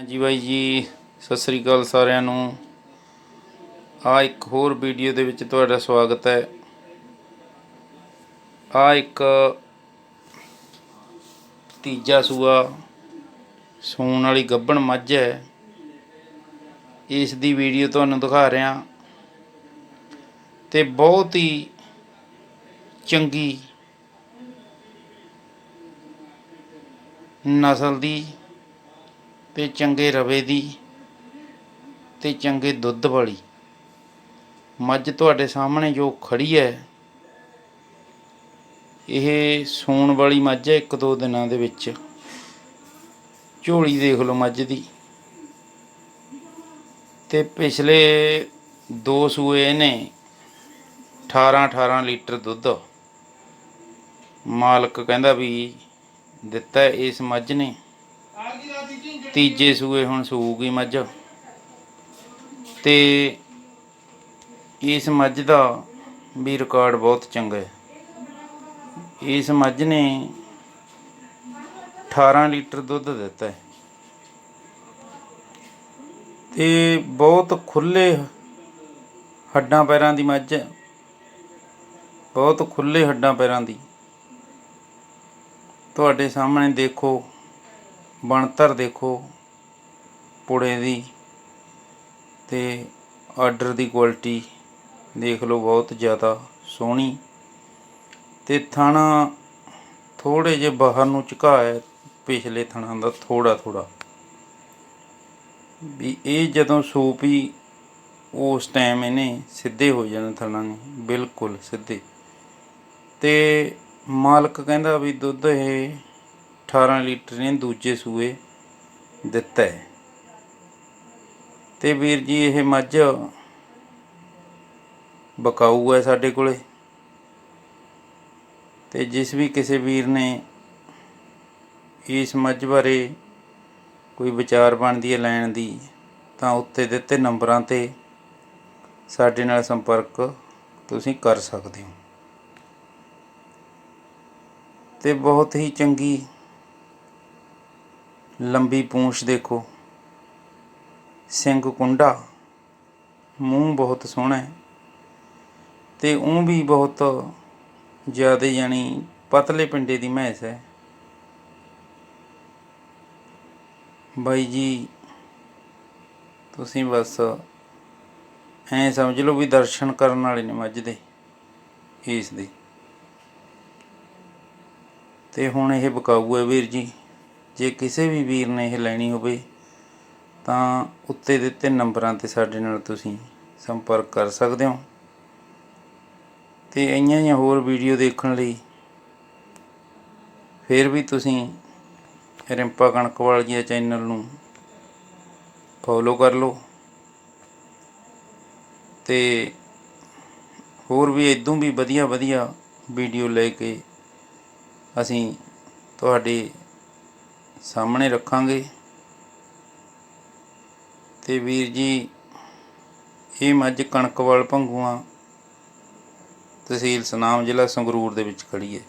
ਹਾਂਜੀ ਬਾਈ ਜੀ, ਸਤਿ ਸ੍ਰੀ ਅਕਾਲ ਸਾਰਿਆਂ ਨੂੰ। ਆ ਇੱਕ ਹੋਰ ਵੀਡੀਓ ਦੇ ਵਿੱਚ ਤੁਹਾਡਾ ਸਵਾਗਤ ਹੈ। ਆ ਇੱਕ ਤੀਜਾ ਸੂਆ ਸੂਣ ਵਾਲੀ ਗੱਭਣ ਮੱਝ ਹੈ। ਇਸ ਦੀ ਵੀਡੀਓ ਤੁਹਾਨੂੰ ਦਿਖਾ ਰਿਹਾ। ਤੇ ਬਹੁਤ ਹੀ ਚੰਗੀ ਨਸਲ ਦੀ ਤੇ ਚੰਗੇ ਰਵੇ ਦੀ ਤੇ ਚੰਗੇ ਦੁੱਧ ਵਾਲੀ। ਮੱਝ ਤੁਹਾਡੇ ਸਾਹਮਣੇ ਜੋ ਖੜੀ ਹੈ, ਇਹ ਸੂਣ ਵਾਲੀ ਮੱਝ ਹੈ ਇੱਕ ਦੋ ਦਿਨਾਂ ਦੇ ਵਿੱਚ। ਝੋਲੀ ਦੇਖ ਲਓ ਮੱਝ ਦੀ। ਤੇ ਪਿਛਲੇ ਦੋ ਸੂਏ ਨੇ 18 18 ਲੀਟਰ ਦੁੱਧ। ਮਾਲਕ ਕਹਿੰਦਾ ਵੀ ਦਿੱਤਾ ਇਸ ਮੱਝ ਨੇ। ਤੀਜੇ ਸੂਏ ਹੁਣ ਸੂਗੀ ਮੱਝ। ਤੇ ਇਸ ਮੱਝ ਦਾ ਵੀ ਰਿਕਾਰਡ ਬਹੁਤ ਚੰਗਾ ਹੈ। ਇਸ ਮੱਝ ਨੇ 18 ਲੀਟਰ ਦੁੱਧ ਦਿੱਤਾ ਹੈ। ਤੇ ਬਹੁਤ ਖੁੱਲੇ ਹੱਡਾਂ ਪੈਰਾਂ ਦੀ ਮੱਝ ਹੈ। ਬਹੁਤ ਖੁੱਲੇ ਹੱਡਾਂ ਪੈਰਾਂ ਦੀ। ਤੁਹਾਡੇ ਸਾਹਮਣੇ ਦੇਖੋ ਬਣਤਰ ਦੇਖੋ ਪੁੜੇ ਦੀ ਤੇ ਆਰਡਰ ਦੀ ਕੁਆਲਿਟੀ ਦੇਖ ਲਓ ਬਹੁਤ ਜ਼ਿਆਦਾ ਸੋਹਣੀ। ਤੇ ਥਾਣਾ ਥੋੜੇ ਜਿਹੇ ਬਾਹਰ ਨੂੰ ਝੁਕਾਇਆ ਪਿਛਲੇ ਥਾਣਾ ਦਾ ਥੋੜਾ ਥੋੜਾ ਵੀ ਇਹ ਜਦੋਂ ਸੂਪ ਹੀ ਉਸ ਟਾਈਮ ਇਹਨੇ ਸਿੱਧੇ ਹੋ ਜਾਣੇ ਥਣਾਂ ਨੇ, ਬਿਲਕੁਲ ਸਿੱਧੇ। ਤੇ ਮਾਲਕ ਕਹਿੰਦਾ ਵੀ ਦੁੱਧ ਇਹ 18 ਲੀਟਰ ਨੇ ਦੂਜੇ ਸੂਏ ਦਿੱਤਾ ਹੈ। ਤੇ ਵੀਰ ਜੀ, ਇਹ ਮੱਝ ਬਕਾਊ ਹੈ ਸਾਡੇ ਕੋਲੇ। ਤੇ ਜਿਸ ਵੀ ਕਿਸੇ ਵੀਰ ਨੇ ਇਸ ਮੱਝ ਬਾਰੇ ਕੋਈ ਵਿਚਾਰ ਬਣਦੀ ਹੈ ਲੈਣ ਦੀ, ਤਾਂ ਉੱਤੇ ਦਿੱਤੇ ਨੰਬਰਾਂ ਤੇ ਸਾਡੇ ਨਾਲ ਸੰਪਰਕ ਤੁਸੀਂ ਕਰ ਸਕਦੇ ਹੋ। ਤੇ ਬਹੁਤ ਹੀ ਚੰਗੀ ਲੰਬੀ ਪੂੰਛ ਦੇਖੋ। ਸਿੰਘ ਕੁੰਡਾ, ਮੂੰਹ ਬਹੁਤ ਸੋਹਣਾ ਹੈ ਤੇ ਉਹ ਵੀ ਬਹੁਤ ਜ਼ਿਆਦਾ ਯਾਨੀ ਪਤਲੇ ਪਿੰਡੇ ਦੀ ਮਹਿਸ ਹੈ। ਬਾਈ ਜੀ, ਤੁਸੀਂ ਬਸ ਐਂ ਸਮਝ ਲਓ ਵੀ ਦਰਸ਼ਨ ਕਰਨ ਵਾਲੇ ਨੇ ਮੱਝ ਦੇ, ਇਸ ਦੇ। ਤੇ ਹੁਣ ਇਹ ਬਕਾਊ ਹੈ ਵੀਰ ਜੀ। ਜੇ ਕਿਸੇ ਵੀ ਵੀਰ ਨੇ ਇਹ ਲੈਣੀ ਹੋਵੇ, ਤਾਂ ਉੱਤੇ ਦਿੱਤੇ ਨੰਬਰਾਂ ਤੇ ਸਾਡੇ ਨਾਲ ਤੁਸੀਂ ਸੰਪਰਕ ਕਰ ਸਕਦੇ ਹੋ। ਤੇ ਇਹੀਆਂ ਜਿਹੀਆਂ ਹੋਰ ਵੀਡੀਓ ਦੇਖਣ ਲਈ ਫਿਰ ਵੀ ਤੁਸੀਂ ਰਿੰਪਾ ਕਣਕਵਾਲ ਜੀ ਦੇ ਚੈਨਲ ਨੂੰ ਫੋਲੋ ਕਰ ਲਓ। ਤੇ ਹੋਰ ਵੀ ਇਦੋਂ ਵੀ ਵਧੀਆ ਵਧੀਆ ਵੀਡੀਓ ਲੈ ਕੇ ਅਸੀਂ ਤੁਹਾਡੇ ਸਾਹਮਣੇ ਰੱਖਾਂਗੇ। ਤੇ ਵੀਰ ਜੀ, ਇਹ ਮੱਝ ਕਣਕਵਾਲ ਭੰਗੂਆਂ ਤਹਿਸੀਲ ਸਨਾਮ ਜ਼ਿਲ੍ਹਾ ਸੰਗਰੂਰ ਦੇ ਵਿੱਚ ਖੜੀ ਹੈ।